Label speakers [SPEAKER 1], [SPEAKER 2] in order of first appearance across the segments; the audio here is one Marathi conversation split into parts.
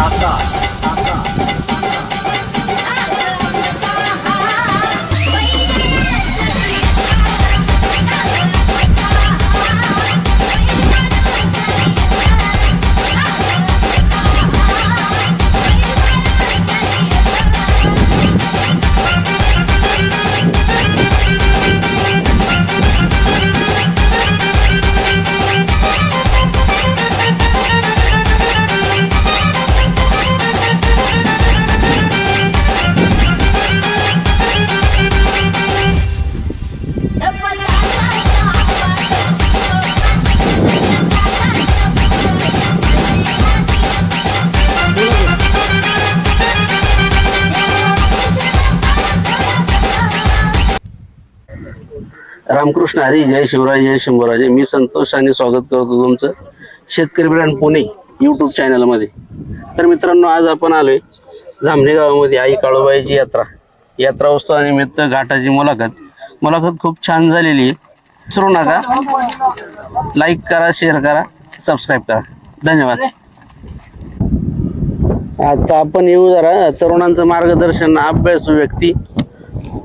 [SPEAKER 1] Atas,
[SPEAKER 2] रामकृष्ण हरी जय शिवराय जय शंभूराजे. मी संतोष आणि स्वागत करतो तुमचं शेतकरी ब्रँड पुणे यूट्यूब चॅनलमध्ये तर मित्रांनो आज आपण आलोय जामणे गावामध्ये आई काळूबाईची यात्रा. यात्रा उत्सवानिमित्त घाटाची मुलाखत. मुलाखत खूप छान झालेली आहे. विसरू नका. लाईक करा शेअर करा सबस्क्राईब करा. धन्यवाद. आता आपण येऊ जरा तरुणांचं मार्गदर्शन अभ्यासू व्यक्ती.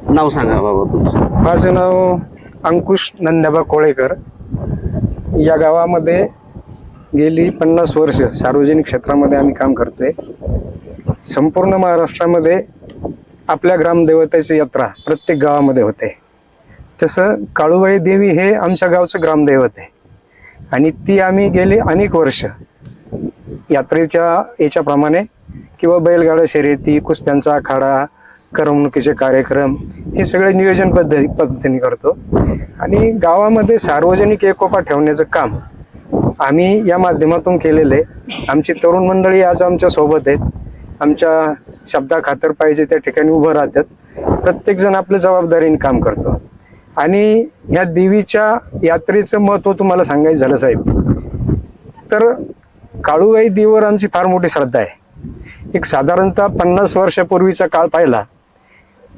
[SPEAKER 2] नाव सांगा बाबा तुमचं.
[SPEAKER 3] माझं नाव अंकुश नंदाबा कोळेकर या गावामध्ये गेली पन्नास वर्ष सार्वजनिक क्षेत्रामध्ये आम्ही काम करतोय. संपूर्ण महाराष्ट्रामध्ये आपल्या ग्रामदेवतेची यात्रा प्रत्येक गावामध्ये होते. तसं काळूबाई देवी हे आमच्या गावचं ग्रामदैवत आहे. आणि ती आम्ही गेली अनेक वर्ष यात्रेच्या याच्याप्रमाणे किंवा बैलगाडा शर्यती कुस्त्यांचा आखाडा करमणुकीचे कार्यक्रम हे सगळे नियोजन पद्धती पद्धतीने करतो. आणि गावामध्ये सार्वजनिक एकोपा ठेवण्याचं काम आम्ही या माध्यमातून केलेलं आहे. आमची तरुण मंडळी आज आमच्यासोबत आहेत. आमच्या शब्दा खातर पाहिजे त्या ठिकाणी उभं राहतात. प्रत्येकजण आपल्या जबाबदारीने काम करतो. आणि ह्या देवीच्या यात्रेचं महत्त्व तुम्हाला सांगायचं झालं साहेब तर काळूबाई देवीवर आमची फार मोठी श्रद्धा आहे. एक साधारणतः पन्नास वर्षापूर्वीचा काळ पाहिला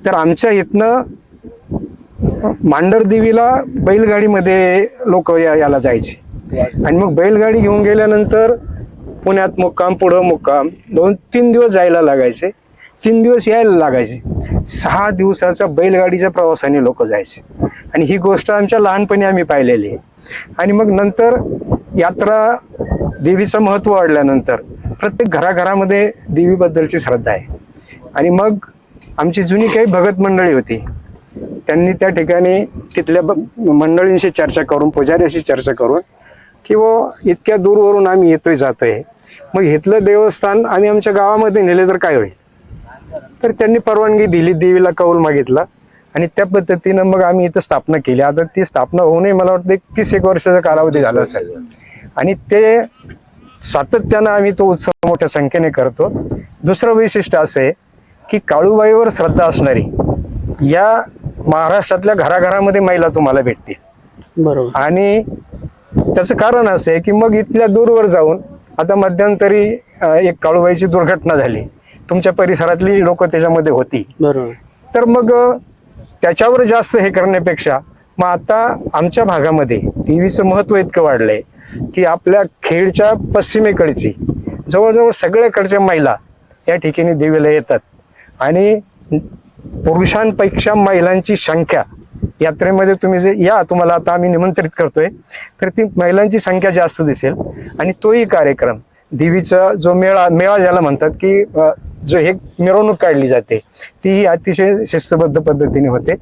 [SPEAKER 3] तर आमच्या इथनं मांडरदेवीला बैलगाडीमध्ये लोक या याला जायचे. आणि मग बैलगाडी घेऊन गेल्यानंतर पुण्यात मुक्काम पुढं मुक्काम दोन तीन दिवस जायला लागायचे. तीन दिवस यायला लागायचे. सहा दिवसाचा बैलगाडीच्या प्रवासाने लोक जायचे. आणि ही गोष्ट आमच्या लहानपणी आम्ही पाहिलेली आहे. आणि मग नंतर यात्रा देवीचं महत्त्व वाढल्यानंतर प्रत्येक घराघरामध्ये देवीबद्दलची श्रद्धा आहे. आणि मग आमची जुनी काही भगत मंडळी होती. त्यांनी त्या ठिकाणी तिथल्या मंडळींशी चर्चा करून पुजाऱ्याशी चर्चा करून की व इतक्या दूरवरून आम्ही येतोय जातोय. मग इथलं देवस्थान आम्ही आमच्या गावामध्ये नेले तर काय होईल? तर त्यांनी परवानगी दिली देवीला कौल मागितला. आणि त्या पद्धतीनं मग आम्ही इथं स्थापना केली. आता ती स्थापना होऊनही मला वाटतं एक तीस एक वर्षाचा कालावधी झाला असेल. आणि ते सातत्यानं आम्ही तो उत्सव मोठ्या संख्येने करतो. दुसरं वैशिष्ट्य असं आहे की काळूबाईवर श्रद्धा असणारी या महाराष्ट्रातल्या घराघरामध्ये महिला तुम्हाला भेटतील.
[SPEAKER 2] बरोबर.
[SPEAKER 3] आणि त्याचं कारण असं आहे की मग इथल्या दूरवर जाऊन आता मध्यंतरी एक काळूबाईची दुर्घटना झाली. तुमच्या परिसरातली लोक त्याच्यामध्ये होती.
[SPEAKER 2] बरोबर.
[SPEAKER 3] तर मग त्याच्यावर जास्त हे करण्यापेक्षा मग आता आमच्या भागामध्ये देवीचं महत्त्व इतकं वाढलंय की आपल्या खेडच्या पश्चिमेकडची जवळजवळ सगळ्याकडच्या महिला या ठिकाणी देवीला येतात. आणि पुरुषांपेक्षा महिलांची संख्या यात्रेमध्ये तुम्ही जे या तुम्हाला आता आम्ही निमंत्रित करतोय. तर ती महिलांची संख्या जास्त दिसेल. आणि तोही कार्यक्रम देवीचा जो मेळा मेळा ज्याला म्हणतात की जो हे मिरवणूक काढली जाते ती अतिशय शिस्तबद्ध पद्धतीने होते.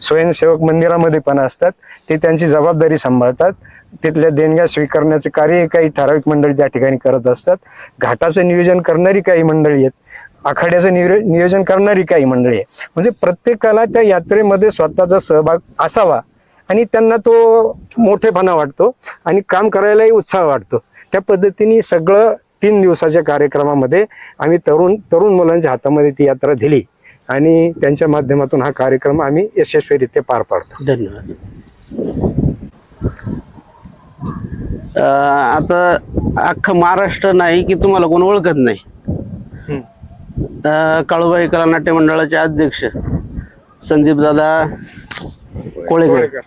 [SPEAKER 3] स्वयंसेवक मंदिरामध्ये पण असतात. ते त्यांची जबाबदारी सांभाळतात. तिथल्या देणग्या स्वीकारण्याचे कार्य काही ठराविक मंडळी त्या ठिकाणी करत असतात. घाटाचं नियोजन करणारी काही मंडळी आहेत. आखाड्याचं नियो- नियोजन करणारी काही मंडळी आहे. म्हणजे प्रत्येकाला त्या यात्रेमध्ये स्वतःचा सहभाग असावा आणि त्यांना तो मोठेपणा वाटतो आणि काम करायलाही उत्साह वाटतो. त्या पद्धतीने सगळं तीन दिवसाच्या कार्यक्रमामध्ये आम्ही तरुण तरुण मुलांच्या हातामध्ये ती यात्रा दिली आणि त्यांच्या माध्यमातून हा कार्यक्रम आम्ही यशस्वीरित्या पार पाडतो.
[SPEAKER 2] धन्यवाद. आता अख्खं महाराष्ट्र नाही की तुम्हाला कोण ओळखत नाही? काळूबाई कला नाट्य मंडळाचे अध्यक्ष संदीप दादा कोळेकर.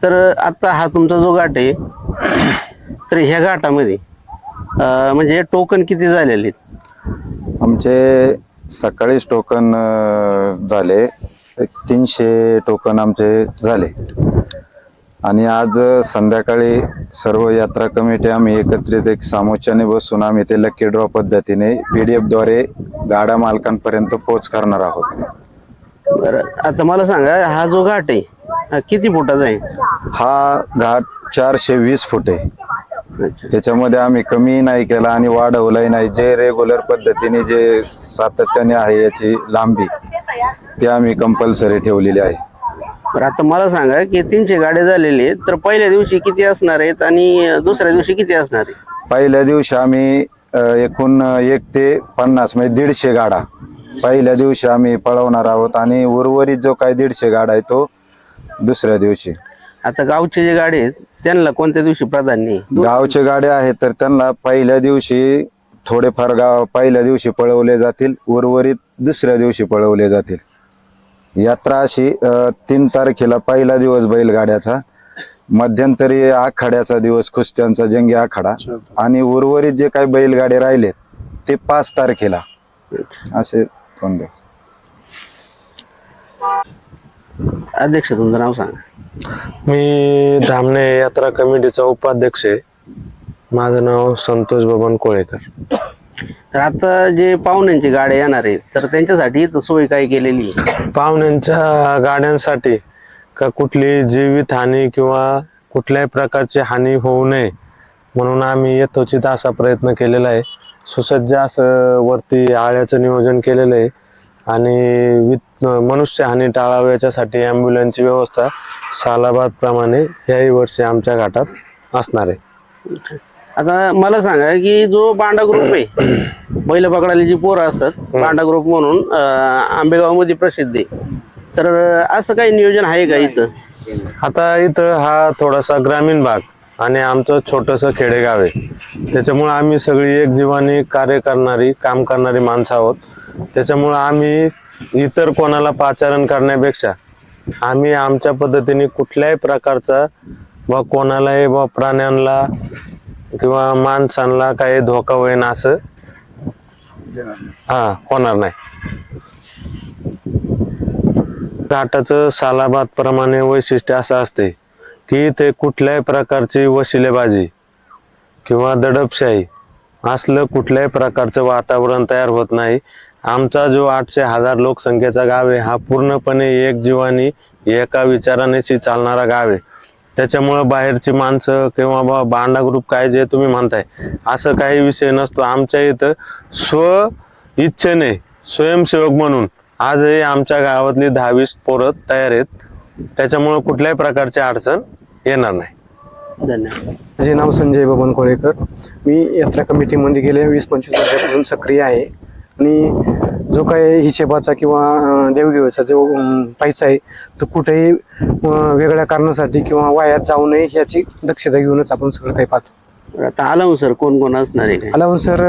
[SPEAKER 2] तर आता हा तुमचा जो घाट आहे तर ह्या घाटामध्ये म्हणजे टोकन किती झालेले?
[SPEAKER 4] आमचे सकाळीच टोकन झाले. एक तीनशे टोकन आमचे झाले. आणि आज संध्याकाळी सर्व यात्रा कमिटी आम्ही एकत्रित एक सामोच्याने बसून आम्ही ते लकी ड्रॉ पद्धतीने पीडीएफद्वारे गाड्या मालकांपर्यंत पोच करणार आहोत.
[SPEAKER 2] बरं आता मला सांगा हा जो घाट आहे हा किती फुटाचा आहे?
[SPEAKER 4] हा घाट चारशे वीस फूट आहे.
[SPEAKER 2] अच्छा.
[SPEAKER 4] त्याच्यामध्ये आम्ही कमी नाही केला आणि वाढवलाही नाही. जे रेग्युलर पद्धतीने जे सातत्याने आहे याची लांबी ते आम्ही कंपल्सरी ठेवलेली आहे.
[SPEAKER 2] बरं आता मला सांगा की तीनशे गाड्या झालेले आहेत तर पहिल्या दिवशी किती असणार आहेत आणि दुसऱ्या दिवशी किती असणार आहे
[SPEAKER 4] पहिल्या दिवशी आम्ही अ, एकूण एक ते पन्नास म्हणजे दीडशे गाडा. पहिल्या दिवशी आम्ही पळवणार आहोत आणि उर्वरित जो काही दीडशे गाडा आहे तो दुसऱ्या दिवशी.
[SPEAKER 2] आता गावचे जे गाडी आहेत त्यांना कोणत्या दिवशी प्राधान्य आहे?
[SPEAKER 4] गावचे गाड्या आहेत तर त्यांना पहिल्या दिवशी थोडेफार गाव पहिल्या दिवशी पळवले जातील उर्वरित दुसऱ्या दिवशी पळवले जातील. यात्रा अशी तीन तारखेला पहिला दिवस बैलगाड्याचा मध्यंतरी आखाड्याचा दिवस कुस्त्यांचा जंगी आखाडा आणि उर्वरित जे काही बैलगाडे राहिलेत ते पाच तारखेला. असे दोन दिवस.
[SPEAKER 2] अध्यक्ष तुमचं नाव सांगा.
[SPEAKER 5] मी धामणे यात्रा कमिटीचा उपाध्यक्ष आहे. माझं नाव संतोष बबन कोळेकर.
[SPEAKER 2] तर आता जे पाहुण्यांची गाड्या येणार आहेत तर त्यांच्यासाठी इथं सोय काय केलेली आहे?
[SPEAKER 5] पाहुण्यांच्या गाड्यांसाठी का कुठली जीवित हानी किंवा कुठल्याही प्रकारची हानी होऊ नये म्हणून आम्ही यथोचित असा प्रयत्न केलेला आहे. सुसज्ज असं वरती आळ्याचं नियोजन केलेलं आहे. आणि वित मनुष्य हानी टाळावी याच्यासाठी ॲम्ब्युलन्सची व्यवस्था सालाबाद प्रमाणे ह्याही वर्षी आमच्या घाटात असणार आहे.
[SPEAKER 2] आता मला सांगा की जो बांडा ग्रुप आहे बैल पकडायला जी पोरं असतात बांडा ग्रुप म्हणून अं, आंबेगावमध्ये प्रसिद्ध आहे. तर असं काही नियोजन आहे का इथं?
[SPEAKER 5] आता इथं हा थोडासा ग्रामीण भाग आणि आमचं छोटंसं खेडेगाव आहे. त्याच्यामुळं आम्ही सगळी एक जीवानी कार्य करणारी काम करणारी माणसं आहोत. त्याच्यामुळं आम्ही इतर कोणाला पाचारण करण्यापेक्षा आम्ही आमच्या पद्धतीने कुठल्याही प्रकारचा व कोणालाही व प्राण्यांना किंवा माणसांना काही धोका होईन असं? हा होणार नाही. घाटाचं सालाबाद प्रमाणे वैशिष्ट्य असं असते की ते कुठल्याही प्रकारची वशिलेबाजी किंवा दडपशाही असलं कुठल्याही प्रकारचं वातावरण तयार होत नाही. आमचा जो आठशे हजार लोकसंख्येचा गाव आहे हा पूर्णपणे एक जीवानी एका विचारानेशी चालणारा गाव आहे. त्याच्यामुळं बाहेरची माणसं किंवा बा बांडा ग्रुप काय जे तुम्ही म्हणताय असं काही विषय नसतो. आमच्या इथं स्व इच्छेने स्वयंसेवक म्हणून आजही आमच्या गावातली दहावीस पोरं तयार आहेत. त्याच्यामुळं कुठल्याही प्रकारची अडचण येणार नाही.
[SPEAKER 2] धन्यवाद.
[SPEAKER 3] माझे नाव संजय बबन कोळेकर मी यात्रा कमिटीमध्ये गेले वीस पंचवीस वर्षापासून सक्रिय आहे. आणि जो काही हिशेबाचा किंवा देवघेवीचा जो पैसा आहे तो कुठेही वेगळ्या कारणासाठी किंवा वायात जाऊ नये ह्याची दक्षता घेऊनच आपण सगळं काही पाहतो.
[SPEAKER 2] आता आला सर कोण कोण असणार आहे
[SPEAKER 3] आलाहून सर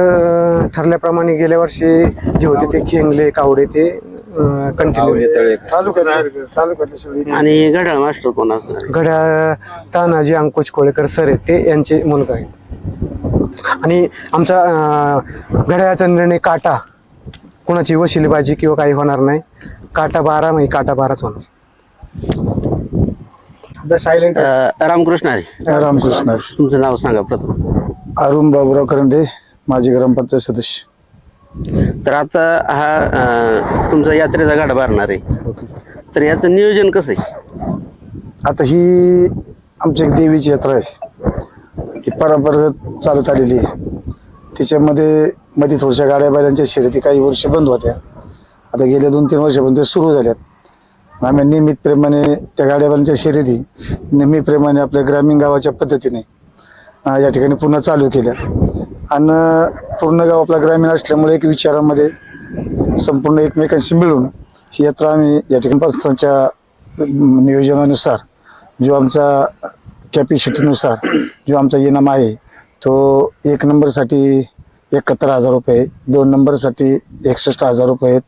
[SPEAKER 3] ठरल्याप्रमाणे गेल्या वर्षी जे होते ते खेंगले कावडे ते कंटिन्यू
[SPEAKER 2] आणि गडाळ मास्टर कोण असणार?
[SPEAKER 3] घड्याळ तानाजी अंकुश कोळेकर सर आहेत ते यांचे मुलगा आहेत. आणि आमचा घड्याळाचा निर्णय काटा कोणाची वशिलेबाजी किंवा काही होणार नाही. काटा बारा म्हणजे काटा बाराच होणार. सायलेंट
[SPEAKER 2] रामकृष्ण आहे.
[SPEAKER 6] रामकृष्ण
[SPEAKER 2] तुमचं नाव सांगा प्रथम.
[SPEAKER 6] अरुण बाबुराव करंडे माजी ग्रामपंचायत सदस्य.
[SPEAKER 2] तर आता हा तुमचा यात्रेचा गाडा भरणार आहे. तर याचं नियोजन कसं आहे?
[SPEAKER 6] आता ही आमची एक देवीची यात्रा आहे. ही परंपरागत चालत आलेली आहे. त्याच्यामध्ये मध्ये थोडशा गाड्या बैलांच्या शर्यती काही वर्ष बंद होत्या. आता गेल्या दोन तीन वर्षापर्यंत ते सुरू झाल्यात. आम्ही नियमितप्रमाणे त्या गाड्या बैलांच्या शर्यती नेहमीप्रमाणे आपल्या ग्रामीण गावाच्या पद्धतीने या ठिकाणी पुन्हा चालू केल्या. आणि पूर्ण गाव आपला ग्रामीण असल्यामुळे एक विचारामध्ये संपूर्ण एकमेकांशी मिळून ही यात्रा आम्ही या ठिकाणी पाचच्या नियोजनानुसार जो आमचा कॅपॅसिटीनुसार जो आमचा इनाम आहे तो एक नंबरसाठी एकाहत्तर हजार रुपये आहेत. दोन नंबरसाठी एकसष्ट हजार रुपये आहेत.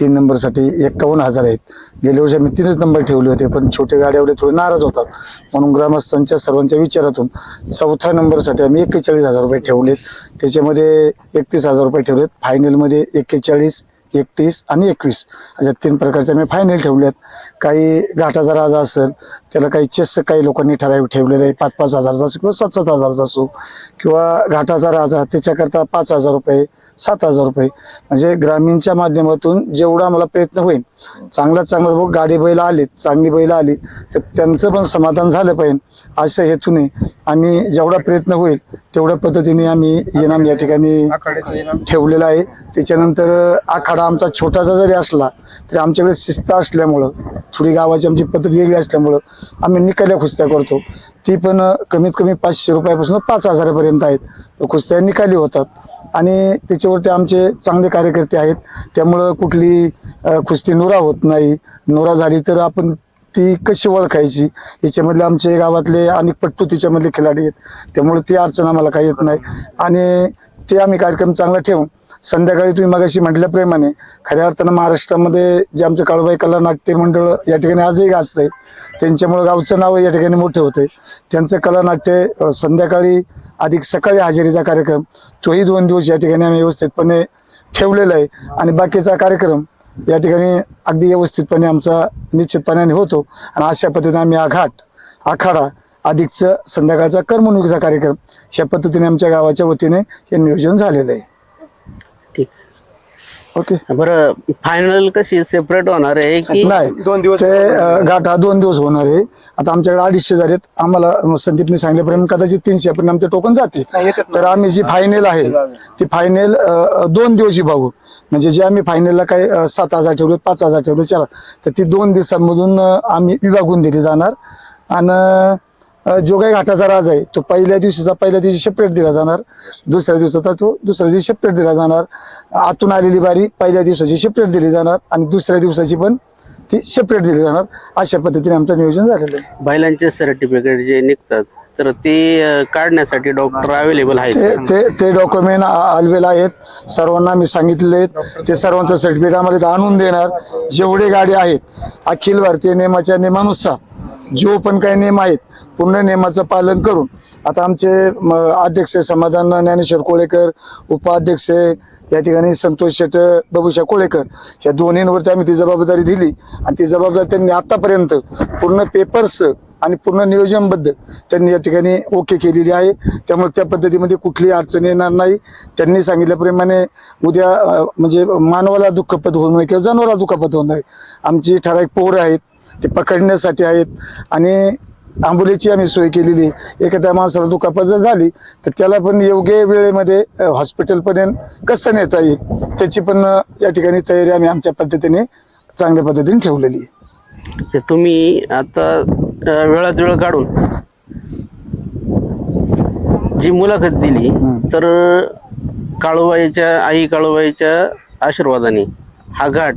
[SPEAKER 6] तीन नंबरसाठी एक्कावन्न हजार आहेत. गेल्या वर्षी आम्ही तीनच नंबर ठेवले होते पण छोटे गाड्यावर थोडे नाराज होतात. म्हणून ग्रामस्थांच्या सर्वांच्या विचारातून चौथ्या नंबरसाठी आम्ही एक्केचाळीस हजार रुपये ठेवलेत. त्याच्यामध्ये एकतीस हजार रुपये ठेवलेत. फायनलमध्ये एक्केचाळीस एकतीस आणि एकवीस अशा तीन प्रकारच्या मी फायनल ठेवल्यात काही घाटाचा राजा असेल त्याला काही चेस काही लोकांनी ठराविक ठेवलेले आहे पाच पाच हजारचा असो किंवा सात सात हजारचा असो. किंवा घाटाचा राजा त्याच्याकरता पाच हजार रुपये सात हजार रुपये. म्हणजे ग्रामीणच्या माध्यमातून जेवढा मला प्रयत्न होईल चांगल्यात चांगलं बघ गाडी बैल आली चांगली बैल आली तर त्यांचं पण समाधान झालं पाहिजे अशा हेतूने आम्ही जेवढा प्रयत्न होईल तेवढ्या पद्धतीने आम्ही इनाम या ठिकाणी ठेवलेला आहे. त्याच्यानंतर आखाडा आमचा छोटासा जरी असला तरी आमच्याकडे शिस्त असल्यामुळं थोडी गावाची आमची पद्धत वेगळी असल्यामुळं आम्ही निकाल्या कुस्त्या करतो. ती पण कमीत कमी पाचशे रुपयापासून पाच हजारापर्यंत आहेत. तर कुस्त्या निकाली होतात. आणि त्याच्यावरती आमचे चांगले कार्यकर्ते आहेत. त्यामुळं कुठली कुस्ती नुरा होत नाही. नुरा झाली तर आपण ती कशी ओळखायची? याच्यामधले आमचे गावातले अनेक पट्टू तिच्यामधले खिलाडी आहेत. त्यामुळे ती अडचण आम्हाला काही येत नाही. आणि ते आम्ही कार्यक्रम चांगला ठेवून संध्याकाळी तुम्ही मगाशी म्हटल्याप्रमाणे खऱ्या अर्थानं महाराष्ट्रामध्ये जे आमचं काळूबाई कला नाट्य मंडळ या ठिकाणी आजही गाजतंय त्यांच्यामुळे गावचं नाव या ठिकाणी मोठं होते त्यांचं कला नाट्य संध्याकाळी अधिक सकाळी हजेरीचा कार्यक्रम तोही दोन दिवस या ठिकाणी आम्ही व्यवस्थितपणे ठेवलेला आहे. आणि बाकीचा कार्यक्रम या ठिकाणी अगदी व्यवस्थितपणे आमचा निश्चितपणाने होतो. आणि अशा पद्धतीने आम्ही आघाट आखाडा अधिकचं संध्याकाळचा करमणुकीचा कार्यक्रम ह्या पद्धतीने आमच्या गावाच्या वतीने हे नियोजन झालेलं आहे. ओके.
[SPEAKER 2] बरं फायनल कशी? सेपरेट होणार आहे की
[SPEAKER 6] नाही दोन दिवस ते अं, घाट हा दोन दिवस होणार आहे. आता आमच्याकडे अडीचशे झालेत आम्हाला संदीपने सांगितल्याप्रमाणे कदाचित तीनशे पण आमचे टोकन जाते तर आम्ही जी फायनल आहे ती फायनल दोन दिवशी बघू. म्हणजे जे आम्ही फायनलला काही अं, सात हजार ठेवले पाच हजार ठेवले चार तर ती दोन दिवसांमधून अं, आम्ही विभागून दिली जाणार. आणि अं, जो काही घाटाचा राज आहे तो पहिल्या दिवशीचा पहिल्या दिवशी सेपरेट दिला जाणार. दुसऱ्या दिवसाचा तो दुसऱ्या दिवशी सेपरेट दिला जाणार. आतून आलेली बारी पहिल्या दिवसाची सेपरेट दिली जाणार आणि दुसऱ्या दिवसाची पण ती सेपरेट दिली जाणार. अशा पद्धतीने आमचं नियोजन झालेलं आहे.
[SPEAKER 2] बैलांचे सर्टिफिकेट जे निघतात तर ते काढण्यासाठी डॉक्टर अवेलेबल आहेत
[SPEAKER 6] ते ते डॉक्युमेंट आलवेल आहेत. सर्वांना मी सांगितलेले आहेत. ते सर्वांचं सर्टिफिकेट आम्हाला आणून देणार. जेवढे गाडी आहेत अखिल भारतीय नियमाच्या नियमानुसार जो पण काही नियम आहेत. पूर्ण नियमाचं पालन करून. आता आमचे म, अध्यक्ष समाधान ज्ञानेश्वर कोळेकर उपाध्यक्ष या ठिकाणी संतोष शेट बाबूशा कोळेकर. या दोन्हींवरती आम्ही ती जबाबदारी दिली. आणि ती जबाबदारी त्यांनी आतापर्यंत पूर्ण पेपर्स आणि पूर्ण नियोजनबद्ध त्यांनी या ठिकाणी ओके केलेली आहे. त्यामुळे त्या पद्धतीमध्ये कुठलीही अडचण येणार नाही. त्यांनी सांगितल्याप्रमाणे उद्या म्हणजे मानवाला दुःखपद होऊ नये किंवा जनावराला दुःखपद होऊ नये आमची ठराविक पोरं आहेत. ते पकडण्यासाठी आहेत. आणि आंबोलीची आम्ही सोय केलेली आहे. एखाद्या माणसाला दुखापत जर झाली तर त्याला पण योग्य वेळेमध्ये हॉस्पिटलपर्यंत कसं नेता येईल त्याची पण या ठिकाणी तयारी आम्ही आमच्या पद्धतीने चांगल्या पद्धतीने ठेवलेली आहे.
[SPEAKER 2] तुम्ही आता वेळात वेळ काढून जी मुलाखत दिली तर काळूबाईच्या आई काळूबाईच्या आशीर्वादाने हा घाट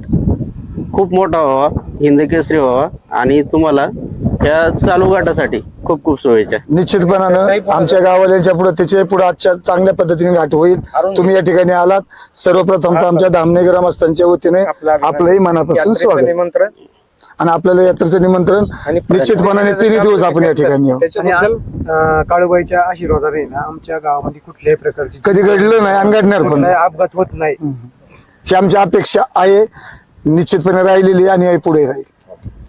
[SPEAKER 2] खूप मोठा व्हावा हिंदकेसरी व्हावा आणि तुम्हाला या चालू घाटासाठी खूप खूप शुभेच्छा.
[SPEAKER 6] निश्चितपणानं आमच्या गावाल्यांच्या पुढे त्याचे पुढे आजच्या चांगल्या पद्धतीने घाट होईल. तुम्ही या ठिकाणी आलात. सर्वप्रथम तर आमच्या धामणे ग्रामस्थांच्या वतीने आपलंही मनापासून स्वागत.
[SPEAKER 3] निमंत्रण.
[SPEAKER 6] आणि आपल्याला यात्रेचं निमंत्रण निश्चितपणाने तिन्ही दिवस आपण या ठिकाणी
[SPEAKER 3] काळूबाईच्या आशीर्वादाने ना आमच्या गावामध्ये कुठल्याही प्रकारची
[SPEAKER 6] कधी घडलं नाही आणि घडणार पण.
[SPEAKER 3] अपघात होत नाही.
[SPEAKER 6] ही आमची अपेक्षा आहे. निश्चितपणे राहिलेली आणि पुढे राहील.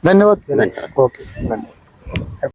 [SPEAKER 6] धन्यवाद.
[SPEAKER 2] धन्यवाद.
[SPEAKER 6] ओके धन्यवाद.